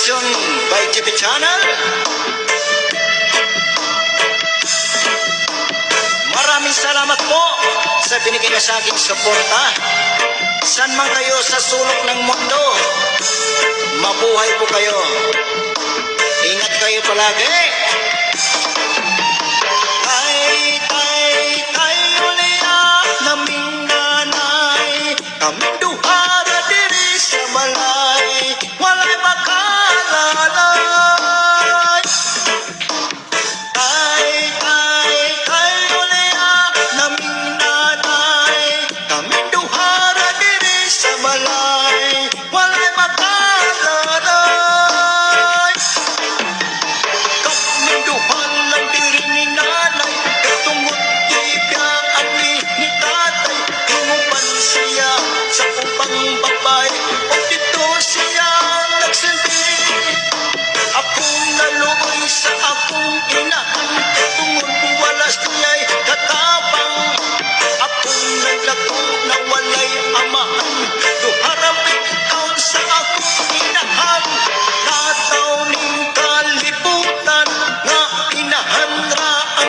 Production by JP Channel. Maraming salamat po sa binigay na sa aking suporta. San man kayo sa sulok ng mundo, mabuhay po kayo. Ingat kayo palagi.